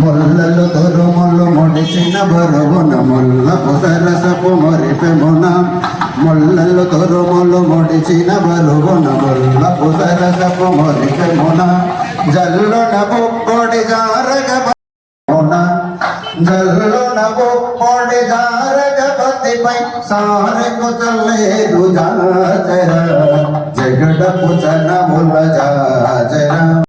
ముల్లలు తొరుములు ముడిచిన బరువున ముల్ల పొసరసపు మొరిపెమున ముల్లలు తొరుములు ముడిచిన బరువున ముల్ల పొసరసపు మొరిపెమున జల్లున బుబ్బొడి జారగ బరువున జల్లున బుబ్బొడి జారగ పతిపై సారకు చల్లేదు జాజర జగడపు చనముల జాజర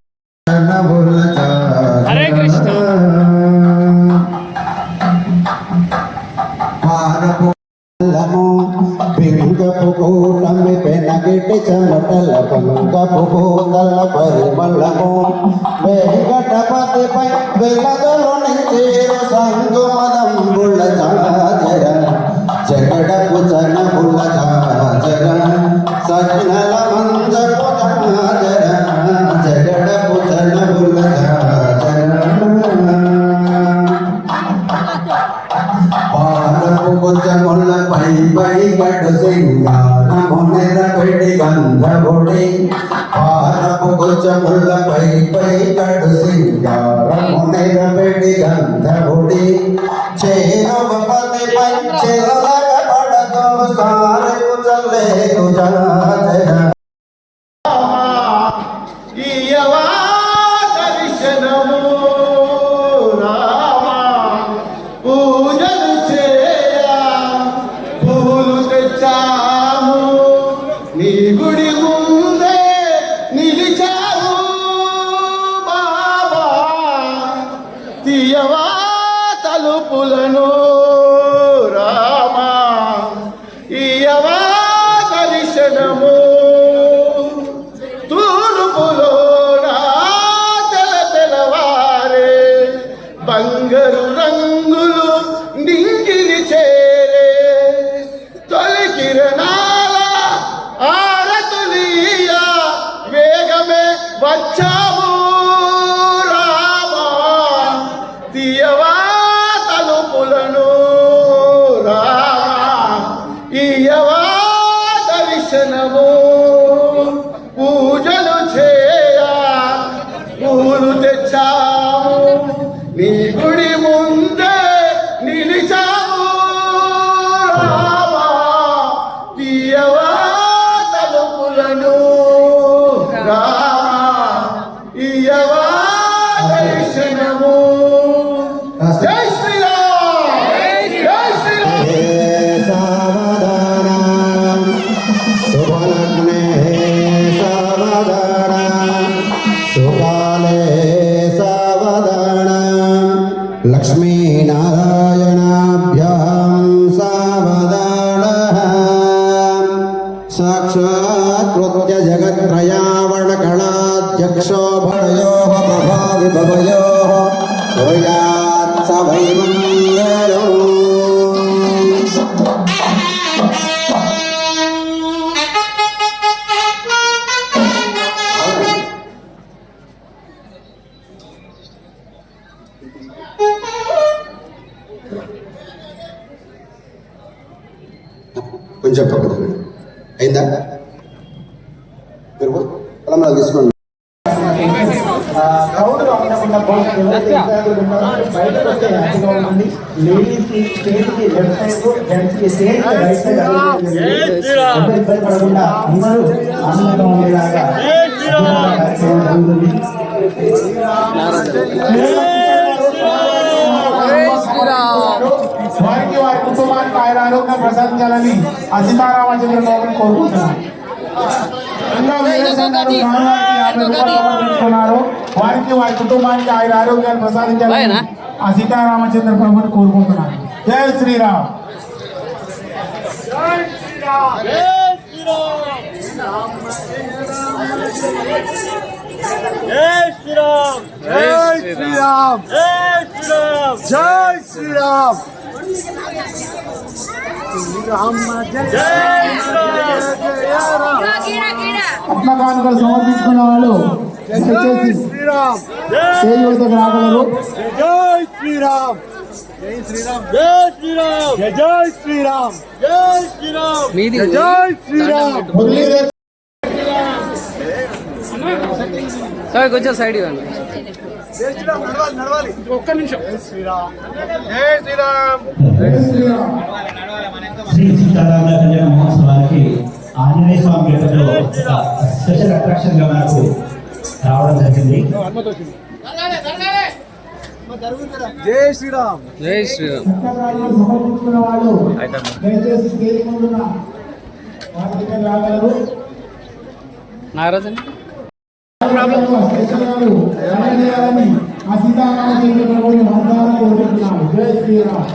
పింగపు కూటమి పెనగిటి చెమటల పంగపు పూతల పరిమళము వెంకటపతిపై వెలగలు నించేరు సంగుమదంబుల జాజర జగడపు జనముల జాజర సజ్ఞల మంజపు జాజర జగడపు జనముల జాజర పాలపు ಬೈ ಬಡ ಸಿಂಗ ನಮೋನೆ ರಗಡಿ ಬಂಧ ಬುಡಿ ಪಾದ ಮುಗುಚ ಮುಲ್ಲ ಬೈ ಬೈ ಬಡ ಸಿಂಗ ನಮೋನೆ ರಗಡಿ ಗಂಧ ಬುಡಿ ಚೇರವ ಪದೆ ಪಂಚೆ ಲಗ ಪಡ ಸಾರೆ ಉಜಲೆ ಉಜಲ good, వారికి వారి కుటుంబానికి ఆయన ఆరోగ్యం ప్రసాదించాలని ఆ సీతారామచంద్ర బాబుని కోరుకుంటున్నాను ఇంకా వేరే సంఘాలు స్వామివారికి యాభై రూపాయలు సమర్పించుకున్నారు. వారికి వారి కుటుంబానికి ఆయన ఆరోగ్యాన్ని ప్రసాదించాలని ఆ సీతారామచంద్ర ప్రభుని కోరుకుంటున్నాను జై శ్రీరామ్ జై శ్రీరామ్ జై శ్రీరామ్ జై శ్రీరామ్ జై శ్రీరామ్ జై శ్రీరామ్ అట్ల కానుకలు సమర్పించుకున్న వాళ్ళు వచ్చేసి శ్రీరామ్ స్టేజ్ వద్దకు రాగలరు జై శ్రీరామ్ జై శ్రీరామ్ జై శ్రీరామ్ జై శ్రీరామ్ జై శ్రీరామ్ మీది జై శ్రీరామ్ మురళీధర్ సార్ కొంచెం సైడ్ ఇవ్వండి. శ్రీ సీతారామ కళ్యాణ మహోత్సవానికి ఆంజనేయ స్వామి పేరుతో ఒక స్పెషల్ అట్రాక్షన్గా మనకు రావడం జరిగింది. జై శ్రీరామ్. జై శ్రీరామ్. రాగలరు? నాగరాజన్ స్టేషన్లు చేయాలని ఆ సీతారామచంద్ర ప్రభుని మందారం కోరుకుంటున్నాము జై శ్రీరామ్.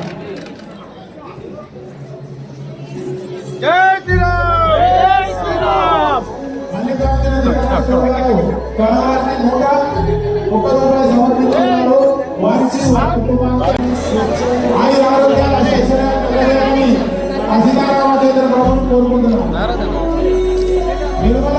కోరుకుంటున్నాం నిర్మల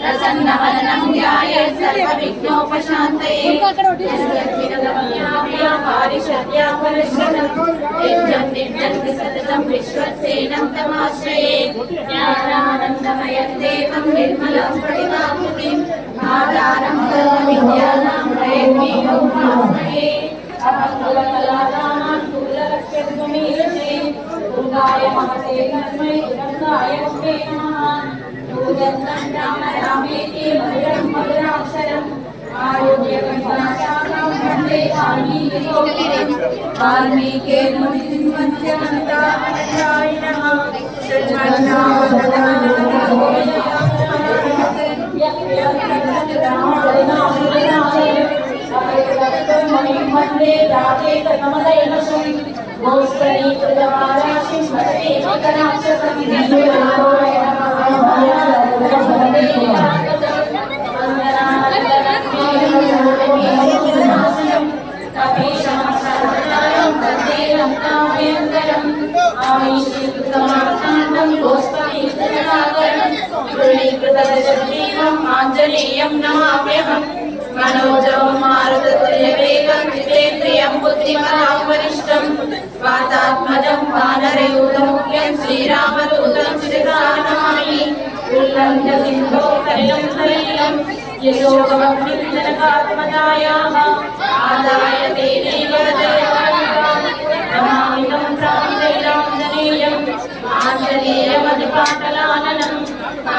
प्रसन्नवदनं ध्यायेत् सर्वविघ्नोपशान्तये नित्यं नित्यं सततं विश्वसेनं तमाश्रये ज्ञानानन्दमयं देवं निर्मलं स्फटिकाकृतिम् वाल्मीकेर्मुनिसिंहस्य नन्दाय नमः నమామి శ్రీకృతమార్తాండం గోస్వామీకృతసాగరం ధృణీకృతదశదీపం ఆంజనేయం నమామ్యహం మనోజం మారుతతుల్యవేగం జితేంద్రియం బుద్ధిమలాం వరిష్టం వాతాత్మజం వానరయూతముఖ్యం ఆదాయ దేవే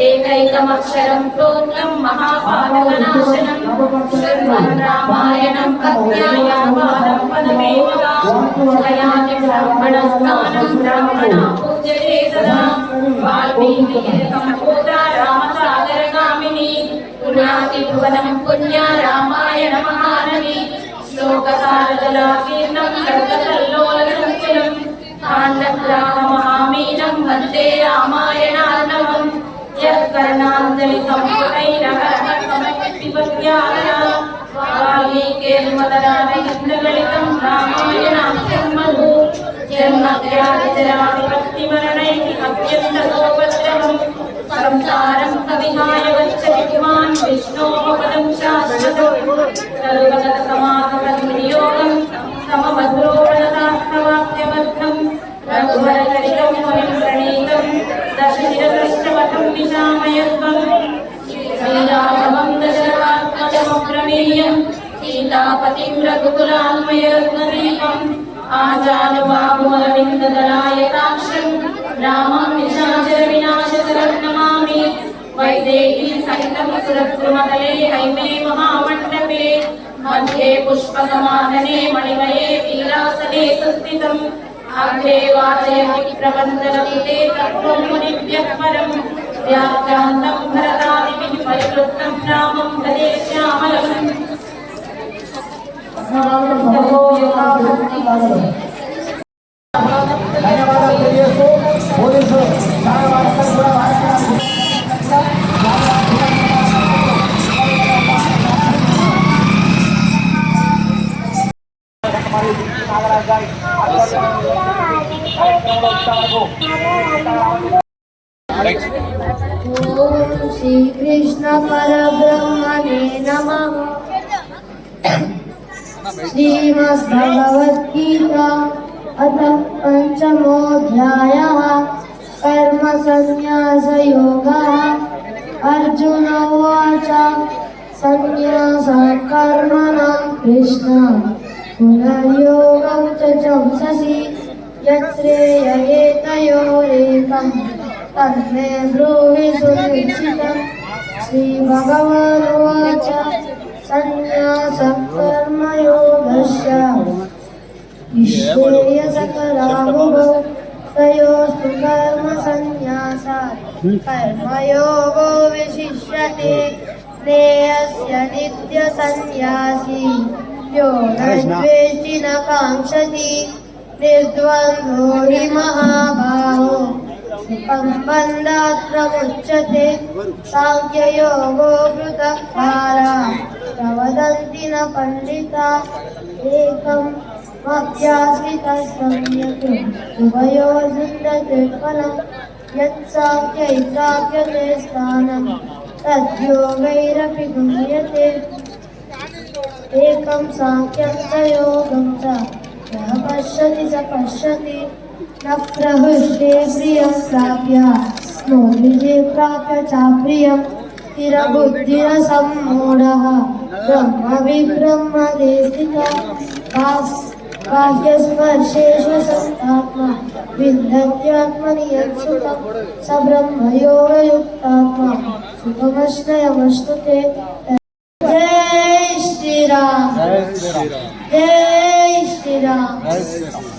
ఏకైకమక్షరం ప్రోక్తం మహాపాతకనాశనం శృణ్వన్ రామాయణం సదా వాల్మీకి సంపూత రామ पुनातिभुवनम् पुण्या रामाय नमहानवि श्लोकसारदलाकीर्णम् कर्गतल्लोलगसञ्चलम् काण्डग्रामहामीनम् वन्दे रामायणार्णवम् यत्कर्णान्तलितम् पुनैरहरमपिभक्त्याः वाल्मीकेर्मदनाभिघ्नगलितम् रामायणाख्यन्मधु जन्मत्यादितराविभक्तिमरणैः अत्यन्तगोपत्रम् संसारम् कविनाय అత్యంతసోపద్రవం శాశ్వతం. సర్వగత సమాగమం వినియోగం సమభద్రోపణతాత్మవాక్యబద్ధం రఘువరచరితం మునిం ప్రణీతం. దశశిరసృష్టవటం నిశామయత్వం శ్రీరామం దశరథాత్మజమప్రమేయం సీతాపతిం రామం నిశాచర వినాశతరం నమామి వైదేహీ సహితం సురద్రుమతలే హైమే మహామండపే मध्ये पुष्पकमानने मणिमये वीरासने संस्थितम् अग्रे वाचयति प्रबन्धरविते तत्त्वं मुनिभ्यः परम् व्याख्यान्तं भरतादिभिः परिवृत्तं रामं भजे श्यामलम् नमो ॐ श्रीकृष्ण परब्रह्मणे नमः श्रीमद्भगवद्गीता अथ पञ्चमोऽध्यायः कर्मसन्न्यासयोगः अर्जुन उवाच सन्न्यासः कर्मणां कृष्ण पुनर्योगं च चंससि यत्श्रेययेतयोरेकम् तन्मे ब्रूहि सुनिश्चितम् श्रीभगवानुवाच सन्न्यासः कर्मयोगस्य निःश्रेयसकराहुभौ तयोस्तु कर्मसन्न्यासात् कर्मयोगो विशिष्यते श्रेयस्य नित्यसन्न्यासी। यो न काङ्क्षति, निर्द्वन्द्वो हि महाबाहो। प्रमुच्यते साङ्ख्ययोगो पृथक् प्रवदन्ति न पण्डिता। एकम् अभ्यासितः सम्यक्। उभयोर्विन्दते फलम्। यत्साङ्ख्यै प्राप्यते स्थानं, तद्योगैरपि गम्यते एकं साङ्ख्यं च योगं च। यः पश्यति स पश्यति। प्रहृष्टे प्रियं प्राप्य नो विजये प्राप्य चाप्रियं स्थिरबुद्धिरसम्मूढः ब्रह्मविब्रह्मदे स्थितः बा- बाह्यस्पर्शेषु सन्तात्मा विन्दत्यात्मनि यत्सुखं स ब्रह्मयोगयुक्तात्मा सुखमश्नयमश्नुते जय श्रीराम जय श्रीराम गमनं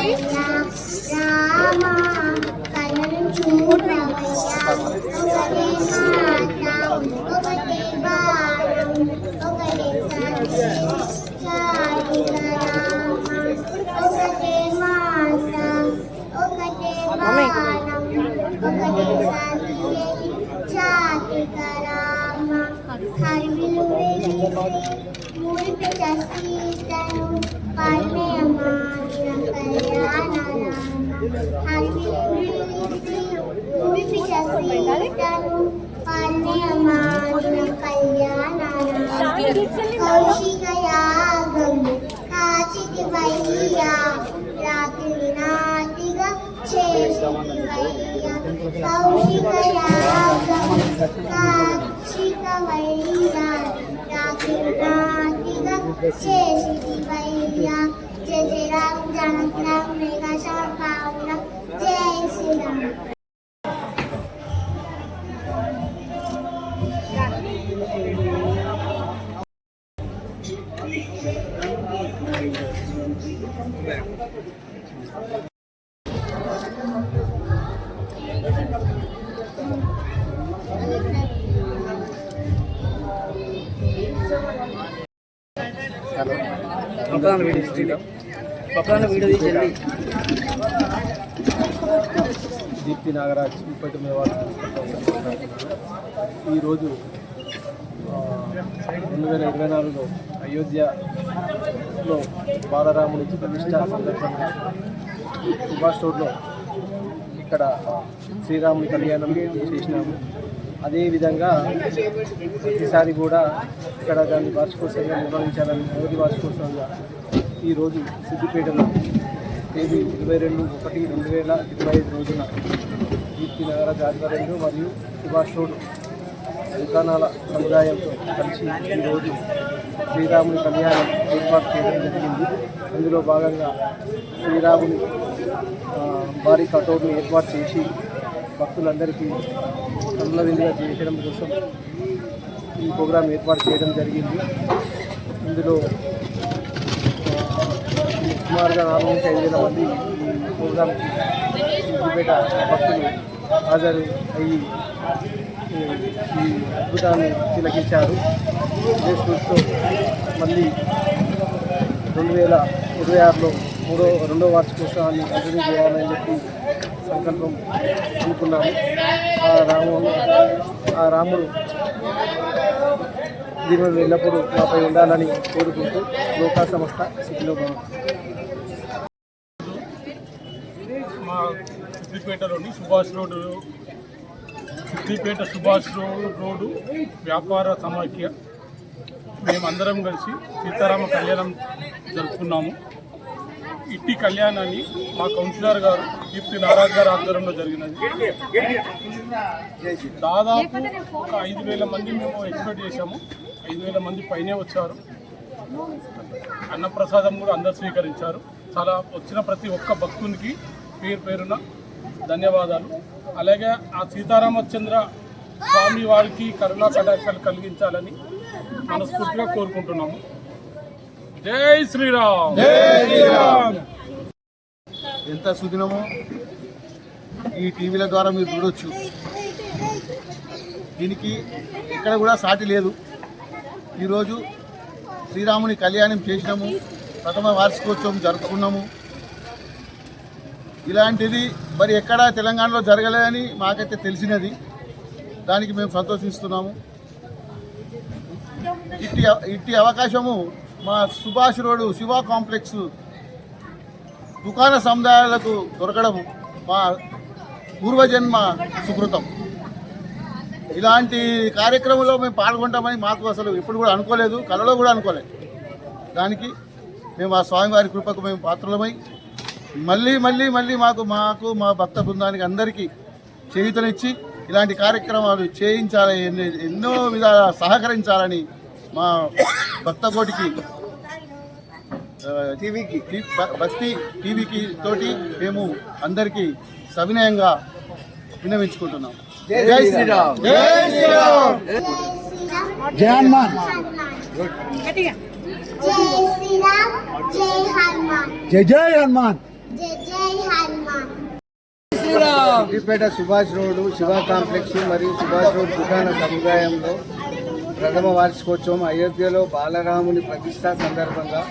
Rama, Rama, Kanan Churramaya. కౌశికయాగం కాచితి వయ్యా రాత్రి నాటిగా చేసితి వయ్యా కౌశికయాగం కాచిక వయ్యా రాత్రి నాటిగా చేసితి వయ్యా జయ జయ రామ్ జనక్ రామ్ మేఘా శాపావుల జై శ్రీరామ్. పక్కన వీడియో తీసి పక్కన వీడియో తీసి దీప్తి నాగరాజ్ ఇప్పటి మేవాడు ఈరోజు రెండు వేల ఇరవై నాలుగులో అయోధ్యలో బాలరాముని ప్రతిష్ట సందర్భంగా సుభాష్ రోడ్లో ఇక్కడ శ్రీరాముడి కళ్యాణం చేసినాము. అదేవిధంగా ప్రతిసారి కూడా ఇక్కడ దాన్ని వార్షికోత్సవంగా నిర్వహించాలని మొదటి వార్షికోత్సవంగా ఈరోజు సిద్దిపేటలో తేదీ ఇరవై రెండు ఒకటి రెండు వేల ఇరవై ఐదు రోజున కీర్తి నగర ఆధ్వర్యంలో మరియు సుభాష్ రోడ్ దుకాణాల సముదాయంతో కలిసి ఈరోజు శ్రీరాముని కళ్యాణం ఏర్పాటు చేయడం జరిగింది. అందులో భాగంగా శ్రీరాముని భారీ కటౌట్ను ఏర్పాటు చేసి భక్తులందరికీ కళ్ళ విందుగా చేయడం కోసం ఈ ప్రోగ్రాం ఏర్పాటు చేయడం జరిగింది. ఇందులో సుమారుగా నాలుగు నుంచి ఐదు వేల మంది ఈ ప్రోగ్రాంకి సిద్దిపేట భక్తులు హాజరు అయ్యి ఈ అద్భుతాన్ని తిలకించారు. ఇదే స్ఫూర్తితో మళ్ళీ రెండు వేల ఇరవై ఆరులో మూడో రెండో వార్షికోత్సవాన్ని కంటిన్యూ చేయాలని చెప్పి సంకల్పం అనుకున్నాము. ఆ రాముడు ఆ రాముడు దీని మీద ఎల్లప్పుడూ మాపై ఉండాలని కోరుకుంటూ లోకా సంస్థ సిటీలో మా సిద్దిపేటలోని సుభాష్ రోడ్డు సిద్దిపేట సుభాష్ రోడ్డు వ్యాపార సమాఖ్య. మేమందరం కలిసి సీతారామ కళ్యాణం జరుపుకున్నాము. ఇట్టి కళ్యాణాన్ని మా కౌన్సిలర్ గారు దీప్తి నారాజ్ గారు ఆధ్వర్యంలో జరిగినది. దాదాపు ఒక ఐదు వేల మంది మేము ఎక్స్పెక్ట్ చేశాము. ఐదు వేల మంది పైనే వచ్చారు. అన్నప్రసాదం కూడా అందరు స్వీకరించారు. చాలా వచ్చిన ప్రతి ఒక్క భక్తునికి పేరు పేరున ధన్యవాదాలు. అలాగే ఆ సీతారామచంద్ర స్వామి వారికి కరుణా కటాక్షాలు కలిగించాలని మనస్ఫూర్తిగా కోరుకుంటున్నాము. జై శ్రీరామ్! జై శ్రీరామ్! ఎంత సుదినమో ఈ టీవీల ద్వారా మీరు చూడొచ్చు. దీనికి ఎక్కడ కూడా సాటి లేదు. ఈరోజు శ్రీరాముని కళ్యాణం చేసినాము. ప్రథమ వార్షికోత్సవం జరుపుకున్నాము. ఇలాంటిది మరి ఎక్కడా తెలంగాణలో జరగలేదని మాకైతే తెలిసినది. దానికి మేము సంతోషిస్తున్నాము. ఇట్టి ఇట్టి అవకాశము మా సుభాష్ రోడ్డు శివ కాంప్లెక్స్ దుకాణ సముదాయాలకు దొరకడం మా పూర్వజన్మ సుకృతం. ఇలాంటి కార్యక్రమంలో మేము పాల్గొంటామని మాకు అసలు ఎప్పుడు కూడా అనుకోలేదు కళలో కూడా అనుకోలేదు. దానికి మేము ఆ స్వామివారి కృపకు మేము పాత్రలమై మళ్ళీ మళ్ళీ మళ్ళీ మాకు మాకు మా భక్త బృందానికి అందరికీ చేయుతనిచ్చి ఇలాంటి కార్యక్రమాలు చేయించాలని ఎన్నో విధాల సహకరించాలని మా భక్త కోటికి టీవీకి భక్తి టీవీకి తోటి మేము అందరికీ సవినయంగా విన్నవించుకుంటున్నాం. జై శ్రీరామ్. జై శ్రీరామ్. జై హనుమాన్. జై శ్రీరామ్ జై హనుమాన్. జై జై హనుమాన్. జై జై హనుమాన్. సిద్దిపేట సుభాష్ రోడ్డు శివ కాంప్లెక్స్ మరియు సుభాష్ రోడ్ దుకాణ సముదాయంలో ప్రథమ వార్షికోత్సవం అయోధ్యలో బాలరాముని ప్రతిష్ట సందర్భంగా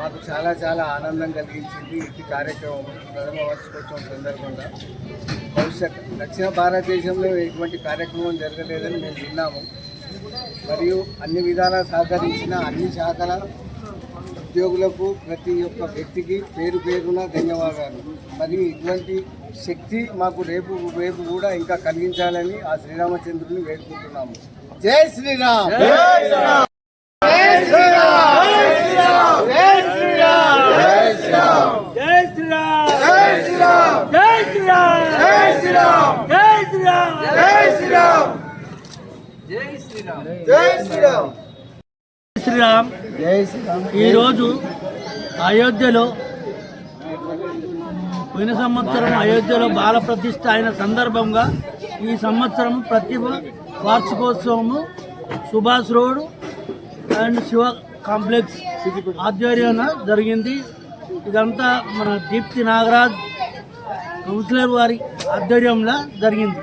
మాకు చాలా చాలా ఆనందం కలిగించింది. ఈ కార్యక్రమం ప్రథమ వార్షికోత్సవం సందర్భంగా. భవిష్యత్ దక్షిణ భారతదేశంలో ఎటువంటి కార్యక్రమం జరగలేదని మేము విన్నాము. మరియు అన్ని విధాలా సహకరించిన అన్ని శాఖల ఉద్యోగులకు ప్రతి ఒక్క వ్యక్తికి పేరు పేరున ధన్యవాదాలు. మరియు ఇటువంటి శక్తి మాకు రేపు రేపు కూడా ఇంకా కలిగించాలని ఆ శ్రీరామచంద్రుని వేడుకుంటున్నాము. జై శ్రీరామ్! శ్రీరామ్. ఈరోజు అయోధ్యలో పోయిన సంవత్సరం అయోధ్యలో బాల ప్రతిష్ట అయిన సందర్భంగా ఈ సంవత్సరం ప్రతి వార్షికోత్సవము Subhash road and Shiva complex ఆధ్వర్యాన జరిగింది. ఇదంతా మన దీప్తి నాగరాజ్ కౌన్సిలర్ వారి ఆధ్వర్యంలో జరిగింది.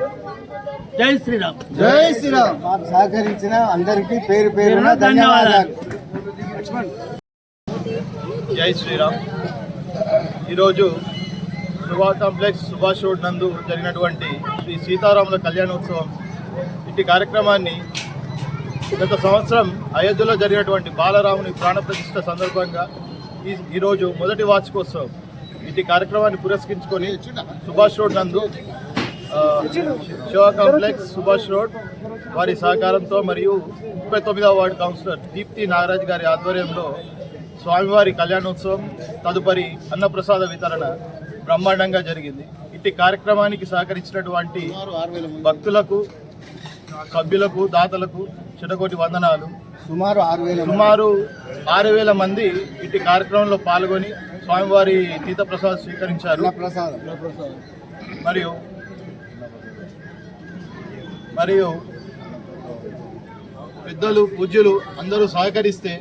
జై శ్రీరామ్. జై శ్రీరామ్. మాకు సహకరించిన అందరికీ పేరు పేరున ధన్యవాదాలు. జై శ్రీరామ్. ఈరోజు సుభాష్ కాంప్లెక్స్ సుభాష్ రోడ్ నందు జరిగినటువంటి శ్రీ సీతారాముల కళ్యాణోత్సవం. ఇట్టి కార్యక్రమాన్ని గత సంవత్సరం అయోధ్యలో జరిగినటువంటి బాలరాముని ప్రాణప్రతిష్ఠ సందర్భంగా ఈ ఈరోజు మొదటి వార్షికోత్సవం. ఇటు కార్యక్రమాన్ని పురస్కరించుకొని సుభాష్ రోడ్ నందు శివ కాంప్లెక్స్ సుభాష్ రోడ్ వారి సహకారంతో మరియు ముప్పై తొమ్మిదవ వార్డు కౌన్సిలర్ దీప్తి నాగరాజ్ గారి ఆధ్వర్యంలో స్వామివారి కళ్యాణోత్సవం తదుపరి అన్నప్రసాద వితరణ బ్రహ్మాండంగా జరిగింది. ఇట్టి కార్యక్రమానికి సహకరించినటువంటి భక్తులకు సభ్యులకు దాతలకు చిటకోటి వందనాలు. సుమారు ఆరు వేల సుమారు ఆరు వేల మంది ఇట్టి కార్యక్రమంలో పాల్గొని స్వామివారి తీర్థప్రసాద్ స్వీకరించారు. మరియు మరియు పెద్దలు పూజ్యులు అందరూ సహకరిస్తే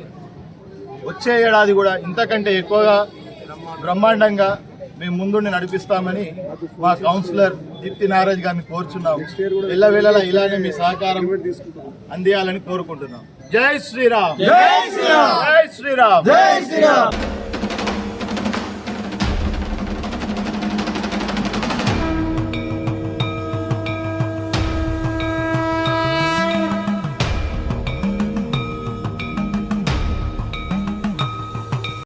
వచ్చే ఏడాది కూడా ఇంతకంటే ఎక్కువగా బ్రహ్మాండంగా మేము ముందుండి నడిపిస్తామని మా కౌన్సిలర్ దీప్తి నారాజ్ గారిని కోరుచున్నాం ఎల్లవేళలా ఇలానే మీ సహకారం అందియాలని కోరుకుంటున్నాం. జై శ్రీరామ్. జై శ్రీరామ్. జై శ్రీరామ్. జై శ్రీరామ్.